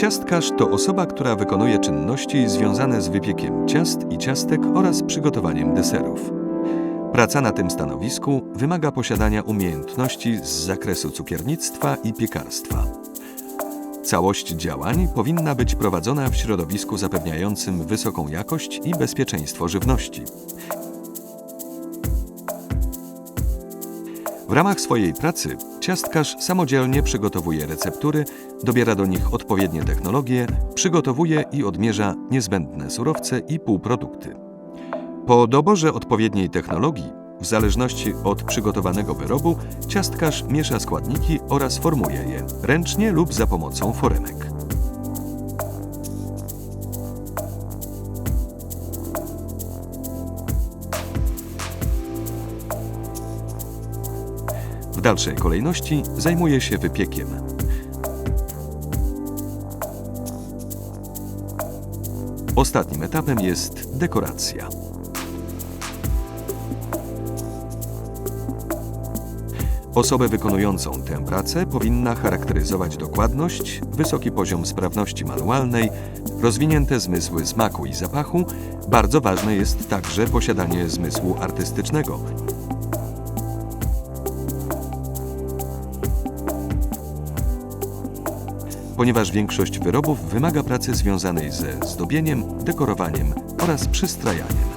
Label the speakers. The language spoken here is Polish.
Speaker 1: Ciastkarz to osoba, która wykonuje czynności związane z wypiekiem ciast i ciastek oraz przygotowaniem deserów. Praca na tym stanowisku wymaga posiadania umiejętności z zakresu cukiernictwa i piekarstwa. Całość działań powinna być prowadzona w środowisku zapewniającym wysoką jakość i bezpieczeństwo żywności. W ramach swojej pracy ciastkarz samodzielnie przygotowuje receptury, dobiera do nich odpowiednie technologie, przygotowuje i odmierza niezbędne surowce i półprodukty. Po doborze odpowiedniej technologii, w zależności od przygotowanego wyrobu, ciastkarz miesza składniki oraz formuje je ręcznie lub za pomocą foremek. W dalszej kolejności zajmuje się wypiekiem. Ostatnim etapem jest dekoracja. Osobę wykonującą tę pracę powinna charakteryzować dokładność, wysoki poziom sprawności manualnej, rozwinięte zmysły smaku i zapachu. Bardzo ważne jest także posiadanie zmysłu artystycznego. Ponieważ większość wyrobów wymaga pracy związanej ze zdobieniem, dekorowaniem oraz przystrajaniem.